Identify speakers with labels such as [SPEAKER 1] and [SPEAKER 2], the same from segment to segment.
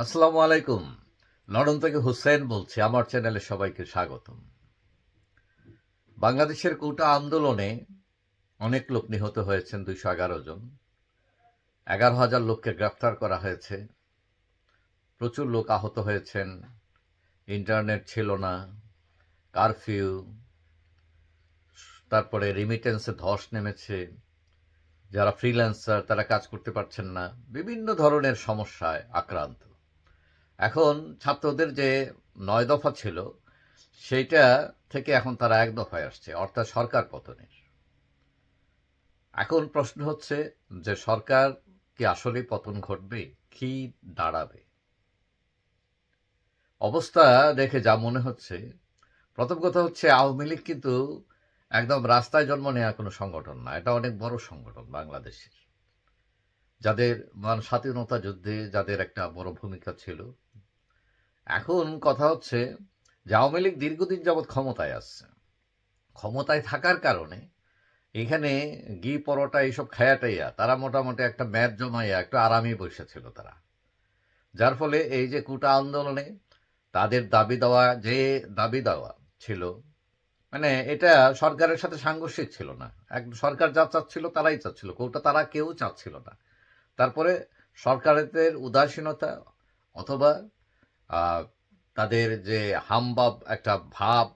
[SPEAKER 1] আসসালামু আলাইকুম। লন্ডন থেকে হুসেন বলছি, আমার চ্যানেলে সবাইকে স্বাগতম। বাংলাদেশের কোটা আন্দোলনে অনেক লোক নিহত হয়েছেন, দুইশো এগারো জন। এগারো হাজার লোককে গ্রেফতার করা হয়েছে। প্রচুর লোক আহত হয়েছেন। ইন্টারনেট ছিল না, কারফিউ, তারপরে রিমিটেন্সে ধস নেমেছে। যারা ফ্রিল্যান্সার তারা কাজ করতে পারছেন না। বিভিন্ন ধরনের সমস্যায় আক্রান্ত। এখন ছাত্রদের যে নয় দফা ছিল, সেইটা থেকে এখন তারা এক দফায় আসছে, অর্থাৎ সরকার পতনের। এখন প্রশ্ন হচ্ছে যে সরকার কি আসলে পতন ঘটবে? কি দাঁড়াবে? অবস্থা দেখে যা মনে হচ্ছে, প্রথম কথা হচ্ছে আওয়ামী লীগ কিন্তু একদম রাস্তায় জন্ম নেওয়া কোনো সংগঠন না, এটা অনেক বড় সংগঠন বাংলাদেশের। যাদের মানে স্বাধীনতা যুদ্ধে যাদের একটা বড় ভূমিকা ছিল এখন কথা হচ্ছে যে আওয়ামী লীগ দীর্ঘদিন যাবৎ ক্ষমতায় আসছে। ক্ষমতায় থাকার কারণে এখানে ঘি, পরোটা এইসব খায়াটাইয়া তারা মোটামুটি একটা ম্যাচ জমাইয়া একটু আরামই বসেছিল তারা। যার ফলে এই যে কুটা আন্দোলনে তাদের দাবি দেওয়া, যে দাবি দেওয়া ছিল মানে এটা সরকারের সাথে সাংঘর্ষিক ছিল না। এক সরকার যা চাচ্ছিল তারাই চাচ্ছিল, কোটা তারা কেউ চাচ্ছিল না। তারপরে সরকারের উদাসীনতা অথবা তাদের যে হামবাব একটা ভাব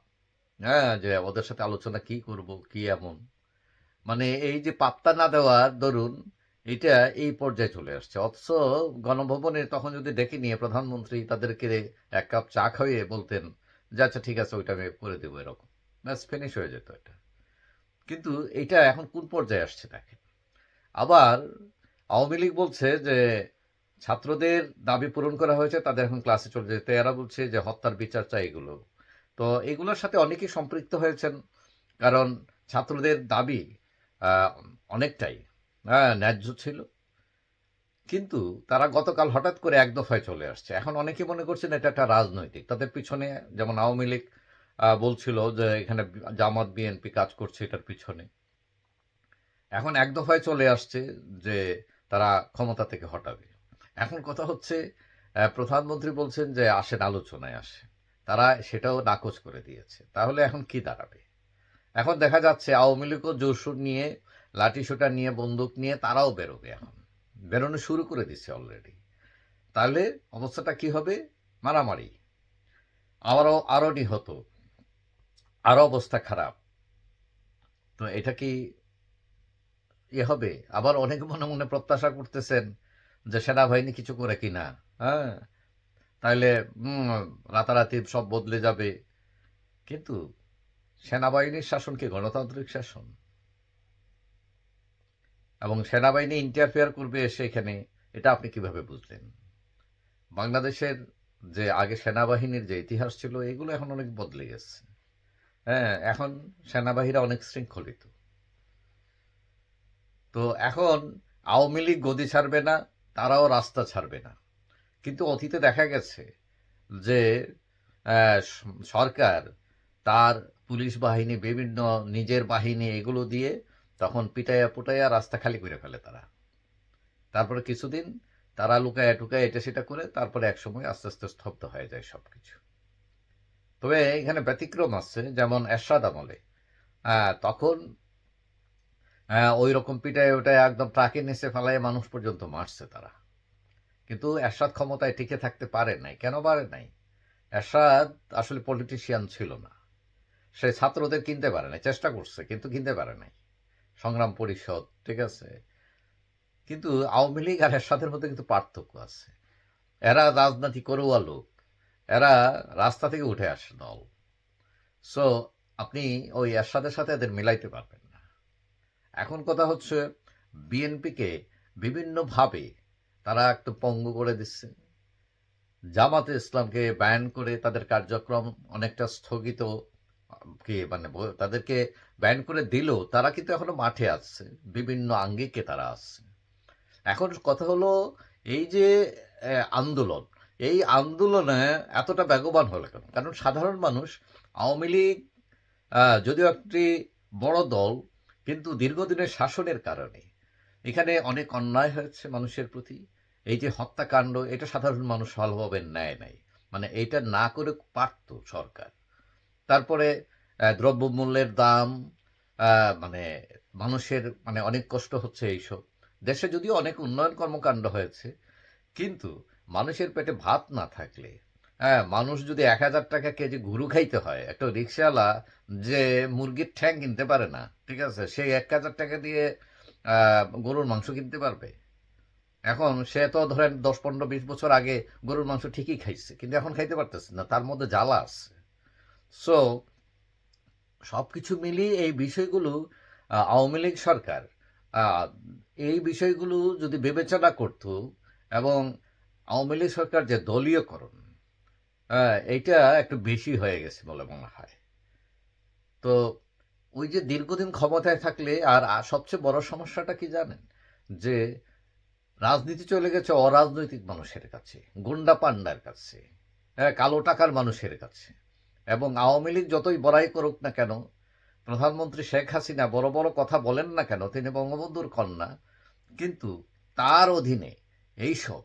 [SPEAKER 1] হ্যাঁ যে ওদের সাথে আলোচনা কি করব, কি এমন? মানে এই যে পাত্তা না দেওয়ার দরুন এটা এই পর্যায়ে চলে আসছে। অথচ গণভবনে তখন যদি ডেকে নিয়ে প্রধানমন্ত্রী তাদেরকে এক কাপ চা খাইয়ে বলতেন, যে আচ্ছা ঠিক আছে, ওইটা আমি করে দেবো এরকম। ব্যাস ফিনিশ হয়ে যেত এটা। কিন্তু এটা এখন কোন পর্যায়ে আসছে, দেখেন? আবার আওয়ামী লীগ বলছে যে ছাত্রদের দাবি পূরণ করা হয়েছে, তাদের এখন ক্লাসে চলে যেতে। এরা বলছে যে হত্যার বিচার চাই এগুলো। তো এগুলোর সাথে অনেকেই সম্পৃক্ত হয়েছেন, কারণ ছাত্রদের দাবি অনেকটাই হ্যাঁ ন্যায্য ছিল। কিন্তু তারা গতকাল হঠাৎ করে এক দফায় চলে আসছে। এখন অনেকে মনে করছেন এটা একটা রাজনৈতিক। তাদের পিছনে যেমন আওয়ামী লীগ বলছিল যে এখানে জামাত, বিএনপি কাজ করছে এটার পিছনে। এখন এক দফায় চলে আসছে যে তারা ক্ষমতা থেকে হটাবে। এখন কথা হচ্ছে প্রধানমন্ত্রী বলছেন যে আসেন, আলোচনায় আসে তারা সেটাও নাকচ করে দিয়েছে। তাহলে এখন কি দাঁড়াবে? এখন দেখা যাচ্ছে আওয়ামী লীগও জোরসুর নিয়ে লাঠি সোটা নিয়ে, বন্দুক নিয়ে, তারাও বেরোবে এখন। বেরোনো শুরু করে দিচ্ছে অলরেডি তাহলে অবস্থাটা কি হবে? মারামারি। আবারও, আরও নিহত। আরও অবস্থা খারাপ। তো এটা কি ইয়ে হবে? আবার অনেক মনে মনে প্রত্যাশা করতেছেন যে সেনাবাহিনী কিছু করে কিনা হ্যাঁ? তাহলে রাতারাতি সব বদলে যাবে। কিন্তু সেনাবাহিনীর শাসন কি গণতান্ত্রিক শাসন? এবং সেনাবাহিনী ইন্টারফেয়ার করবে এসে এখানে এটা আপনি কীভাবে বুঝলেন? বাংলাদেশের যে আগে সেনাবাহিনীর যে ইতিহাস ছিল, এগুলো এখন অনেক বদলে গেছে। হ্যাঁ এখন সেনাবাহিনীরা অনেক শৃঙ্খলিত। তো এখন আওয়ামী লীগ গদি ছাড়বে না তারাও রাস্তা ছাড়বে না। কিন্তু অতীতে দেখা গেছে যে সরকার তার পুলিশ বাহিনী, বিভিন্ন নিজের বাহিনী এগুলো দিয়ে তখন পিটাইয়া পুটাইয়া রাস্তা খালি করে ফেলে তারা। তারপরে কিছুদিন তারা লুকায় টুকায় এটা সেটা করে তারপরে একসময় আস্তে আস্তে স্তব্ধ হয়ে যায় সবকিছু। তবে এখানে ব্যতিক্রম আছে, যেমন এরশাদ আমলে। তখন ওই রকম পিটায় ওটায় একদম ট্রাকে নিচে ফেলায় মানুষ পর্যন্ত মারছে তারা। কিন্তু এরশাদ ক্ষমতায় টিকে থাকতে পারে নাই। কেন পারে নাই? এরশাদ আসলে পলিটিশিয়ান ছিল না। সে ছাত্রদের কিনতে পারে নাই, চেষ্টা করছে, কিন্তু কিনতে পারে নাই। সংগ্রাম পরিষদ, ঠিক আছে? কিন্তু আওয়ামী লীগ আর এরশাদের মধ্যে কিন্তু পার্থক্য আছে। এরা রাজনীতি করুয়া লোক। এরা রাস্তা থেকে উঠে আসে দল। সো আপনি ওই এরশাদের সাথে এদের মিলাইতে পারবেন। এখন কথা হচ্ছে, বিএনপিকে বিভিন্নভাবে তারা একটু পঙ্গু করে দিচ্ছে। জামাতে ইসলামকে ব্যান করে তাদের কার্যক্রম অনেকটা স্থগিত, কি মানে তাদেরকে ব্যান করে দিলেও তারা কিন্তু এখনও মাঠে আসছে বিভিন্ন আঙ্গিকে তারা আসছে এখন কথা হলো, এই যে আন্দোলন, এই আন্দোলনে এতটা বেগবান হলো কেন? কারণ সাধারণ মানুষ, আওয়ামী লীগ যদিও একটি বড় দল কিন্তু দীর্ঘদিনের শাসনের কারণে এখানে অনেক অন্যায় হয়েছে মানুষের প্রতি। এই যে হত্যাকাণ্ড, এটা সাধারণ মানুষ ভালোভাবে নেয় নাই। মানে এইটা না করে পারত সরকার। তারপরে দ্রব্যমূল্যের দাম মানে মানুষের মানে অনেক কষ্ট হচ্ছে এইসব। দেশে যদিও অনেক উন্নয়ন কর্মকাণ্ড হয়েছে, কিন্তু মানুষের পেটে ভাত না থাকলে হ্যাঁ মানুষ যদি এক হাজার টাকা কেজি ঘুরু খাইতে হয়, একটা রিক্সাওয়ালা যে মুরগির ঠ্যাং কিনতে পারে না, ঠিক আছে সেই এক হাজার টাকা দিয়ে গরুর মাংস কিনতে পারবে। এখন সে তো ধরেন দশ, পনেরো, বিশ বছর আগে গরুর মাংস ঠিকই খাইছে, কিন্তু এখন খাইতে পারতেছে না, তার মধ্যে জ্বালা আছে। সো সব কিছু মিলিয়ে এই বিষয়গুলো আওয়ামী লীগ সরকার এই বিষয়গুলো যদি বিবেচনা করত এবং আওয়ামী লীগ সরকার যে দলীয়করণ আহ, এইটা একটু বেশি হয়ে গেছে বলে মনে হয়। তো ওই যে দীর্ঘদিন ক্ষমতায় থাকলে আর আর সবচেয়ে বড় সমস্যাটা কি জানেন? যে রাজনীতি চলে গেছে অরাজনৈতিক মানুষের কাছে গুন্ডা পান্ডার কাছে হ্যাঁ কালো টাকার মানুষের কাছে। এবং আওয়ামী লীগ যতই বড়াই করুক না কেন প্রধানমন্ত্রী শেখ হাসিনা বড় বড় কথা বলেন না কেন তিনি বঙ্গবন্ধুর কন্যা কিন্তু তার অধীনে এইসব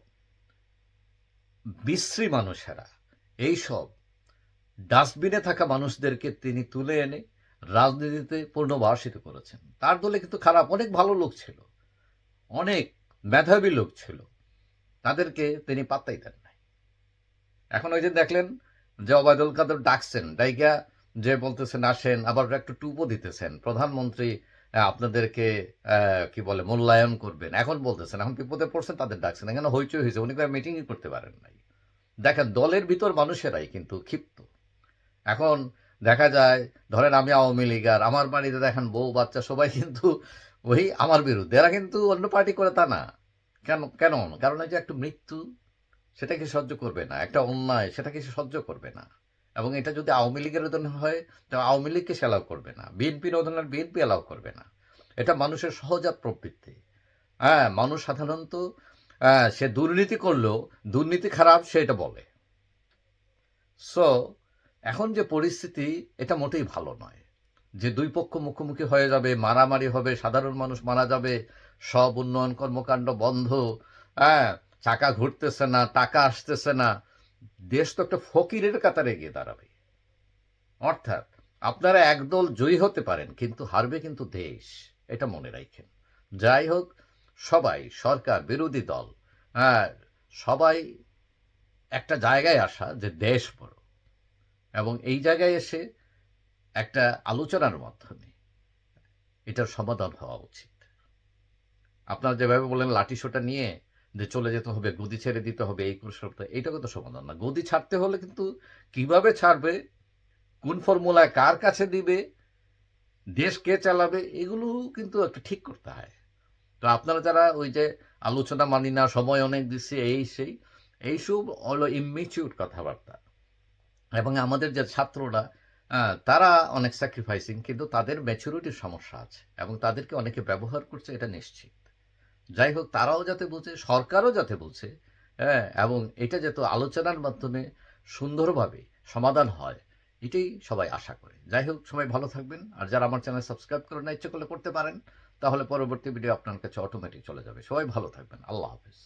[SPEAKER 1] বিশ্রী মানুষেরা এইসব ডাস্টবিনে থাকা মানুষদেরকে তিনি তুলে এনে রাজনীতিতে পুনর্বাসিত করেছেন। তার দলে কিন্তু খারাপ অনেক ভালো লোক ছিল, অনেক মেধাবী লোক ছিল। তাদেরকে তিনি পাত্তাই দেন নাই। এখন ওই যে দেখলেন যে অবায়দুল কাদের ডাকছেন, ডাইকা যে বলতেছেন, আসেন, আবার একটু টুপও দিতেছেন, প্রধানমন্ত্রী আপনাদেরকে কি বলে, মূল্যায়ন করবেন। এখন বলতেছেন, এখন বিপদে পড়ছেন, তাদের ডাকছেন। এখানে হইচই হয়েছে, উনি মিটিংই করতে পারেন নাই। দেখেন দলের ভিতর মানুষেরাই কিন্তু ক্ষিপ্ত। এখন দেখা যায়, ধরেন আমি আওয়ামী লীগ আর আমার বাড়িতে দেখেন বউ, বাচ্চা, সবাই কিন্তু ওই আমার বিরুদ্ধে। এরা কিন্তু অন্য পার্টি করে তা না। কেন কেন? কারণ এই যে একটু মৃত্যু সেটাকে সহ্য করবে না? একটা অন্যায় সেটাকে সে সহ্য করবে না? এবং এটা যদি আওয়ামী লীগের অধীনে হয়, তো আওয়ামী লীগকে সে অ্যালাউ করবে না। বিএনপির অধীনে বিএনপি অ্যালাউ করবে না। এটা মানুষের সহজাত প্রবৃত্তি। হ্যাঁ মানুষ সাধারণত সে দুর্নীতি করলেও দুর্নীতি খারাপ, সে এটা বলে। সো এখন যে পরিস্থিতি, এটা মোটেই ভালো নয়। যে দুই পক্ষ মুখোমুখি হয়ে যাবে, মারামারি হবে, সাধারণ মানুষ মারা যাবে, সব উন্নয়ন কর্মকাণ্ড বন্ধ হ্যাঁ চাকা ঘুরতেছে না, টাকা আসতেছে না, দেশ তো একটা ফকিরের কাতারে গিয়ে দাঁড়াবে। অর্থাৎ, আপনারা একদল জয়ী হতে পারেন, কিন্তু হারবে কিন্তু দেশ, এটা মনে রাখেন। যাই হোক সবাই সরকার, বিরোধী দল। সবাই একটা জায়গায় আসা যে দেশ বড়। এবং এই জায়গায় এসে একটা আলোচনার মাধ্যমে এটার সমাধান হওয়া উচিত। আপনারা যেভাবে বললেন, লাঠি সোটা নিয়ে যে চলে যেতে হবে, গদি ছেড়ে দিতে হবে, এই কৌশলটা এইটা কিন্তু সমাধান না। গদি ছাড়তে হলে কিন্তু কীভাবে ছাড়বে? কোন ফর্মুলায় কার কাছে দিবে? দেশ কে চালাবে? এগুলো কিন্তু একটু ঠিক করতে হয়। তো আপনারা যারা ওই যে আলোচনা মানি না, সময় অনেক দিচ্ছে, এই সেই এইসব হলো ইমিচিউর কথাবার্তা। এবং আমাদের যে ছাত্ররা তারা অনেক স্যাক্রিফাইসিং কিন্তু তাদের ম্যাচুরিটির সমস্যা আছে এবং তাদেরকে অনেকে ব্যবহার করছে, এটা নিশ্চিত। যাই হোক, তারাও যাতে বুঝে সরকারও যাতে বুঝে হ্যাঁ এবং এটা যাতে আলোচনার মাধ্যমে সুন্দরভাবে সমাধান হয়, এটাই সবাই আশা করে। যাই হোক, সবাই ভালো থাকবেন, আর যারা আমার চ্যানেল সাবস্ক্রাইব করে না, ইচ্ছে করলে করতে পারেন। তাহলে পরবর্তী ভিডিও আপনার কাছে অটোমেটিক চলে যাবে। সবাই ভালো থাকবেন। আল্লাহ হাফিজ।